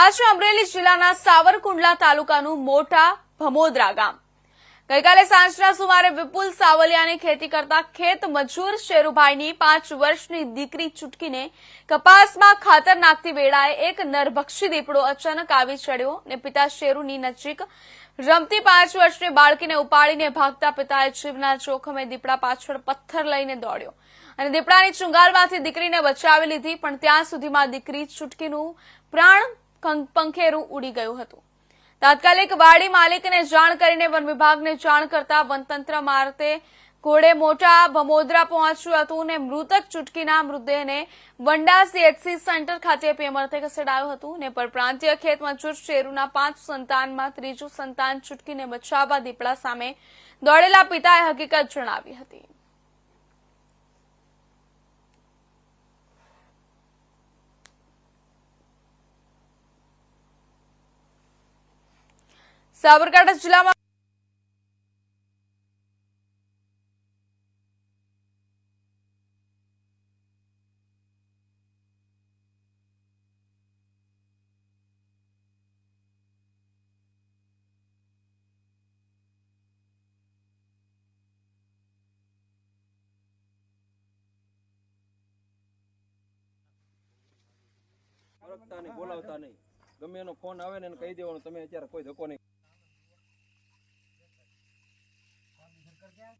આજે અમરેલી જિલ્લાના સાવરકુંડલા તાલુકાનું મોટા ભમોદરા ગામ. ગઈકાલે સાંજના સુમારે વિપુલ સાવલિયાની ખેતી કરતા ખેત મજૂર શેરુભાઈની પાંચ વર્ષની દીકરી ચૂટકીને કપાસમાં ખાતર નાખતી વેળાએ એક નરભક્ષી દીપડો અચાનક આવી ચડ્યો ને પિતા શેરુની નજીક રમતી પાંચ વર્ષની બાળકીને ઉપાડીને ભાગતા પિતાએ જીવના જોખમે દીપડા પાછળ પથ્થર લઈને દોડ્યો. અને દીપડાની ચુંગાલમાંથી દીકરીને બચાવી લીધી, પણ ત્યાં સુધીમાં દીકરી ચૂટકીનું પ્રાણ પંખેરું ઉડી ગયું હતું. તાત્કાલિક વાડી માલિકને જાણ કરીને વન વિભાગને જાણ કરતા વનતંત્ર મારતે ઘોડે મોટા ભમોદરા પહોંચ્યું હતું ને મૃતક ચૂટકીના મૃતદેહને વંડા સીએચસી સેન્ટર ખાતે પેમરતે ખસેડાયું હતું ને પરપ્રાંતીય ખેત મજૂર શેરુના પાંચ સંતાનમાં ત્રીજું સંતાન ચૂટકીને બચાવવા દીપડા સામે દોડેલા પિતાએ હકીકત જણાવી હતી. સાબરકાંઠા જિલ્લામાં ઓળખતા નહીં બોલાવતા નહીં ગમે એનો ફોન આવે ને એને કહી દેવાનું તમે અત્યારે કોઈ ધક્કો નહીં कर दिया